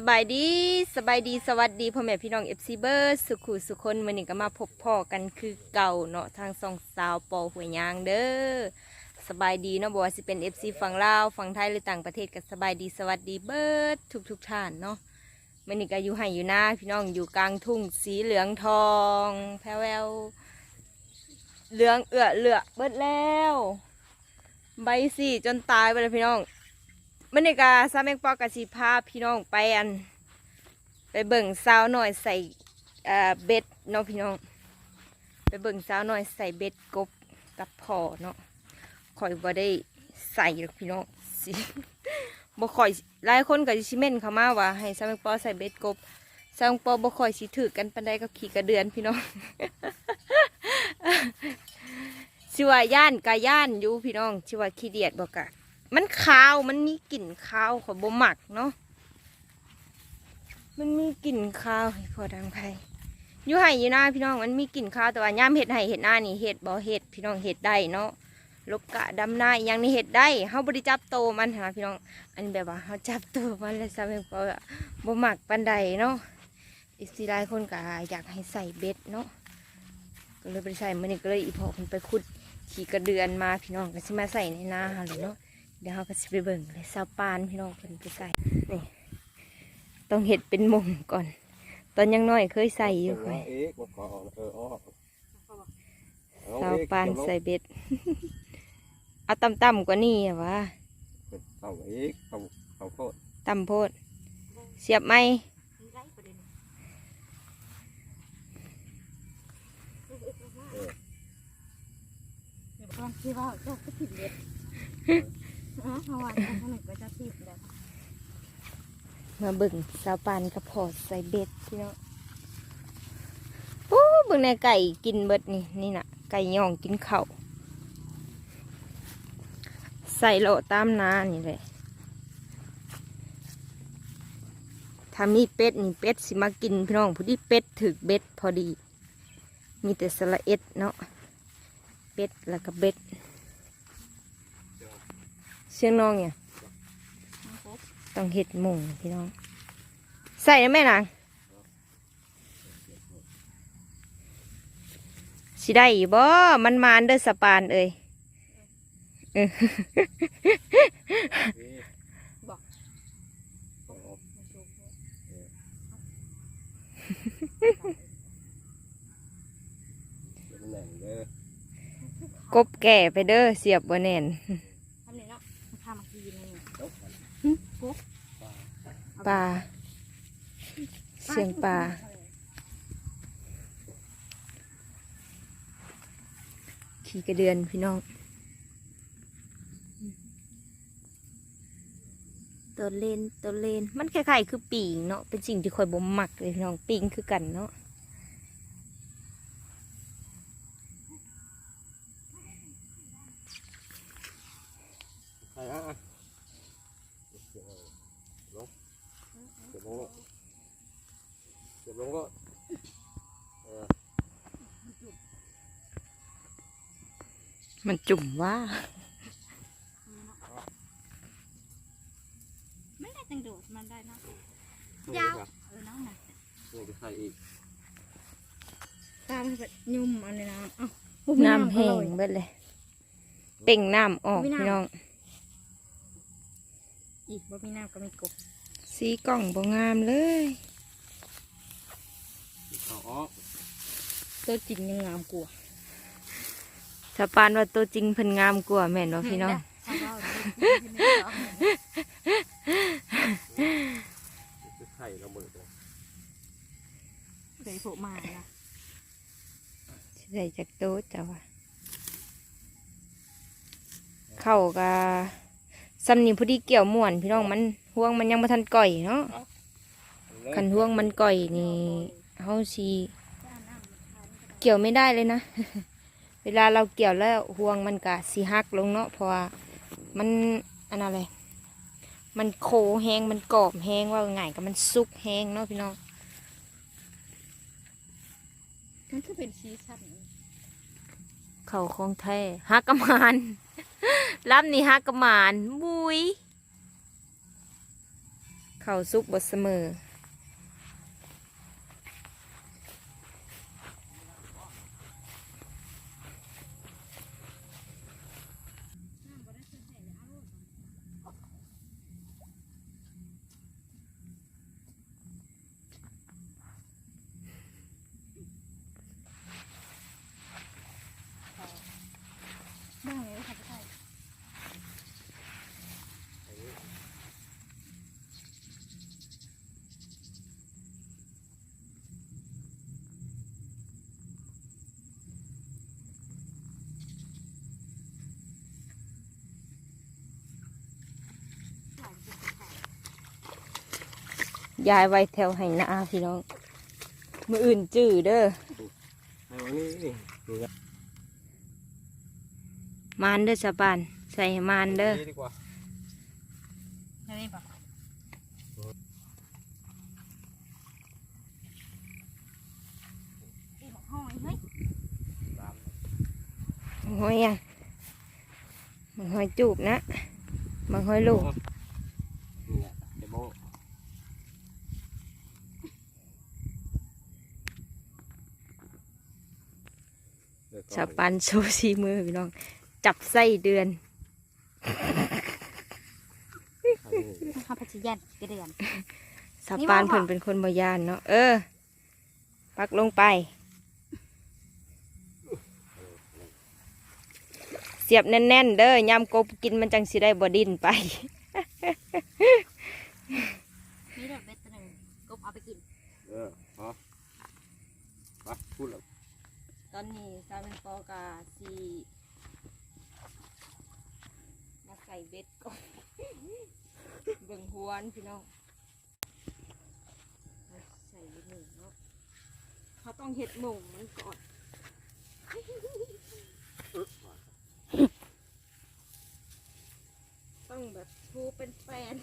สบายดีสบายดีสวัสดีพ่อแม่พี่น้องเอฟซีเบอร์สุขุสุคนมื่อนี้ก็มาพบพ่อกันคือเก่าเนาะทางสองสาวปอหวยยางเด้อสบายดีเนาะบอกว่าสิเป็นเอฟซีฝั่งลาวฝั่งไทยหรือต่างประเทศก็สบายดีสวัสดีเบิร์ดทุกทุกท่านเนาะมื่อนี้ก็อยู่ให้อยู่หน้าพี่น้องอยู่กลางทุ่งสีเหลืองทองแพรววเหลืองเอื้อเหลือเบิดแล้ว ใบสีจนตายไปเลยพี่น้อง มันนี่กาซาเมงปอกกสิพาพี่น้องไปอัน ไปเบิ่งสาวหน่อยใส่เบ็ดเนาะพี่น้อง ไปเบิ่งสาวหน่อยใส่เบ็ดกบกับพ่อเนาะข่อยบ่ได้ใส่หรอกพี่น้องสิบ่คอยหลายคนก็สิเม่นเข้ามาว่า ให้ซาเมงปอใส่เบ็ดกบซาเมงปอบ่คอยสิถือกันปานใดกับขี่กระเดือนพี่น้องชิว่าย่านกาย่านอยู่พี่น้องชิว่าขี้เดียดบอกกะ มันขาวมันมีกลิ่นขาวขอยบ่หมักเนาะมันมีกลิ่นขาวพอดังไพอยู่ไห้อยู่หน้าพี่น้องมันมีกลิ่นขาวแต่ว่าย่ามเห็ดไห้เห็ดหน้านี่เห็ดบ่เห็ดพี่น้องเห็ดได้เนาะลกกะดำหน้าอหยังนี่เห็ดได้เฮาบ่ได้จับโตมันหาพี่น้อง อันแบบว่าเฮาจับโตมันแล้วซะแม่นบ่บ่หมักปานใดเนาะอีกสิลายคนก็อยากให้ใส่เบ็ดเนาะก็เลยไปใส่มื้อนี้ก็เลยอีพอเพิ่นไปขุดขี่กระเดือนมาพี่น้องก็สิมาใส่ในนาเลยเนาะ เดี๋ยวเราก็จะไปเบิ่งเลยซาวปานพี่น้องเพิ่นไปใส่นี่ต้องเห็ดเป็นหมงก่อน ตอนยังน้อยเคยใส่อยู่ค่อยเอกมาขอออกเออออกซาวปานใส่เบ็ดเอาต่ำๆกว่านี้อะวะเอาเอกเอาเอาโคตรต่ำโพด เสียบไหมบางทีว่าก็ผิดเด็ด อ๋อเพราว่าข้างหนึ่งก็จะผิดแบบมาบิ่งซาวปานกระพอดใส่เบ็ดพี่น้องโอ้บิ่งในไก่กินเบิดนี่นี่นะไก่ย่องกินเข้าใส่โลตามนานี่เลยถ้ามีเป็ดนี่เป็ดสิมากินพี่น้องผู้ที่เป็ดถึกเบ็ดพอดี มีแต่สละเอ็ดเนาะเป็ดแล้วก็เบ็ด เสียงน้องเนี่ยต้องเห็ดหมุงพี่น้อง ใส่นะแม่นางสิได้อยู่บ่มันมานเด้อสปานเอ้ยเออเอาออกเดี๋ยวมันแหน่งเด้อกบแก่ไปเด้อเสียบบ่แน่นทำนี่เนาะพามากินนี่ เอาไป ปลา เสียงปลา ขี่กระเดือนพี่น้อง ตัวเลนตัวเลนมันคล้ายๆคือปิงเนาะ เป็นสิ่งที่คอยบ่มักเลยพี่น้องปิงคือกันเนาะใครอะ มันจุ่มว่าไม่ได้จังดูดมันได้นะนี่ยาวครับเออน้องน่ะนี่จะใส่อีกตามแบบยุ่มอันนี้นะอ้าวน้ำแห้งเบิดเลย เป่งน้ำออกพี่น้อง อีกบ่มีน้ำก็มีกบสีกล่องบ่งามเลยเอาออกตัวจริงยังงามกว่า ถ้าปานว่าตัวจริงเพิ่นงามกว่าแม่นบ่พี่น้องเอาว่าจะไข่เราหมดเลยเคยโผล่มานะสิได้จากโต๊ะจ้ะว่าเข้ากับสำนีพอดีเกี่ยวม่วน พี่น้องมันห่วงมันยังบ่ทันก่อยเนาะคันห่วงมันก่อยนี่เฮาสิเกี่ยวไม่ได้เลยนะเวลาเราเกี่ยวแล้วห่วงมันก็สิหักลงเนาะเพราะว่ามันอันอะไรมันโคแห้งมันกรอบแห้งว่าง่ายก็มันสุกแห้งเนาะพี่น้องมันคือเป็นชีสันเขาของแท้ฮักกะมานรับนี่ฮักกะมานบุยเขาข้าวซุกบดเสมอ ได้เลยค่ะพี่ไก่ ยายไว้แถวให้หน้าพี่น้อง มืออื่นจื้อเด้อให้วันนี้นี่นี่ครับมานเด้อสะปาน ใส่ให้มานเด้อนี่ดีกว่าได้ไหมปะอีบอกห้อยเฮ้ยตามมังหอยยังมังหอยจูบนะมังหอยลูก นี่แหละเดี๋ยวโบ เดี๋ยวก่อนสะปานโชว์ชีมือพี่น้อง จับไส้เดือนอันนี้ข้าพเจ้าเกระเดือนสะปานนี่ว่าเพิ่นเป็นคนบยานเนาะเออ ปักลงไป เสียบแน่นๆเด้อยำกบกินมันจังสิได้บดินไป นี่เดือดเบ็ดตัวหนึ่งกบเอาไปกิน เออพอไปพูดแล้ว ต อนนี้ซาเป็นปอกาสีมาใส่เบ็ดก่อนเบิ่งหวนพี่น้องใส่เบ็ดหนึ่งเนาะเขาต้องเห็ดหม่งมันก่อนต้องแบบทูเป็นแฟน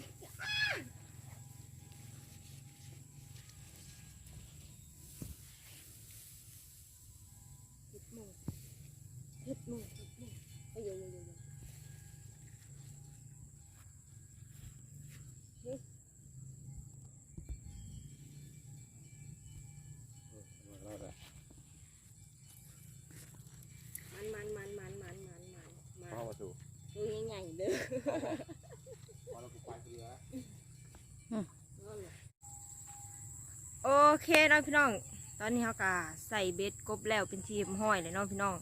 นาะพี่น้อง ตอนนี้เขากาใส่เบ็ดกบแล้วเป็นทีมห้อยเลยเนาะพี่น้อง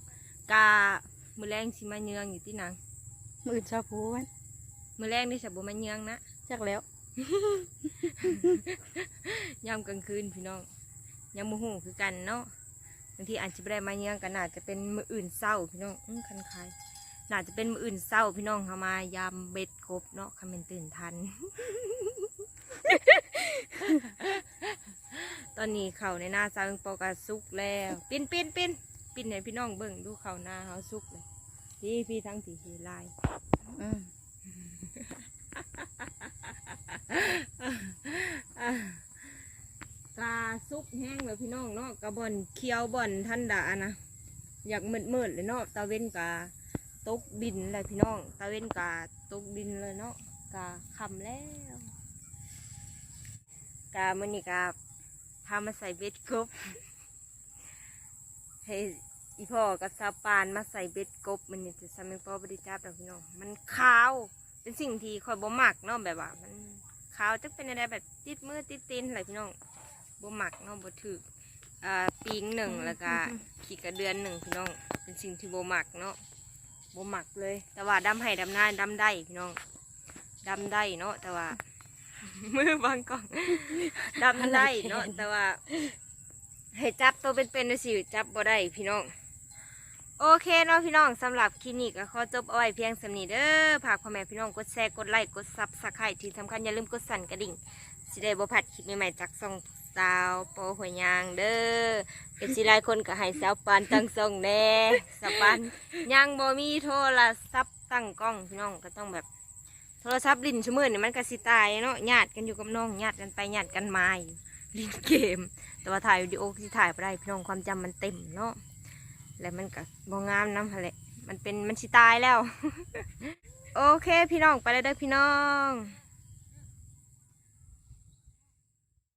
กามือแรงสิมาเยืองอยู่ที่นังมือชาพูมันมือแรงนี่สับมาเยืองนะจักแล้วยามกลางคืนพี่น้องยามมือหูคือกันเนาะบางทีอาจจะไม่ได้มาเยืองกันอาจจะเป็นมืออื่นเศร้าพี่น้องอื้อคันคายน่าจะเป็นมืออื่นเศร้าพี่น้องเขามายามเบ็ดกบเนาะคำเป็นตื่นทัน ตอนนี้เขาในหน้าซาเบิงปอกาสุกแล้วปิ้นปิ้นปิ้นปิ้นให้พี่น้องเบิ่งดูเขาหน้าเขาสุกเลยพี่พี่ทั้งผีผีลายกาซุกแห้งเลยพี่น้องเนาะกระบอนเคี้ยวบอนทันดานะอยากมืดมืดเลยเนาะตาเว้นกาตกดินเลยพี่น้อง ตาเว้นกาตกดินเลยเนาะกาคำแล้ว กามันนี่กาพามาใส่เบ็ดกบให้อีพ่อกับซาปานมาใส่เบ็ดกบมันนี่จะทำให้พ่อบริจาบแล้วพี่น้องมันขาวเป็นสิ่งที่คอยบ่มักเนาะแบบว่า มันขาวจะเป็นอะไรแบบติดมือติดตีนอะไรพี่น้องบ่มักเนาะบ่ถืออ่าปีงหนึ่งแล้วก็ขี่กระเดือนหนึ่งพี่น้อง เป็นสิ่งที่บ่มักเนาะบ่มักเลย แต่ว่าดำให้ดำหน้าดำได้พี่น้องดำได้เนาะแต่ว่า มือบางกล่องดำได้เนาะแต่ว่าให้จับตัวเป็นๆนะสิจับบ่ได้พี่น้อง โอเคเนาะพี่น้องสำหรับคลินิกก็ขอจบเอาไว้เพียงสำนี้เด้อฝากพ่อแม่พี่น้องกดแชร์กดไลค์กดซับสไครต์ที่สำคัญอย่าลืมกดสั่นกระดิ่งสิได้บ่พลาดคลิปใหม่ๆจากซ่องสาวโปอหัวยยางเด้อเป็นสิหลายคนก็ให้สาวปานตั้งซ่องแน่สาวปานยังบ่มีโทรศัพท์ตั้งกล้องพี่น้องก็ต้องแบบ โทรศัพท์ลิ้นชั่วโมงนี่มันก็สิตายเนาะญาติกันอยู่กับน้องญาติกันไปญาติกันมาอยู่ลิ้นเกม แต่ว่าถ่ายวิดีโอที่ถ่ายไปได้พี่น้องความจำมันเต็มเนาะแล้วมันก็บองงามน้ำทะเลมันเป็นมันสิตายแล้ว โอเคพี่น้องไปเลยเด้อพี่น้อง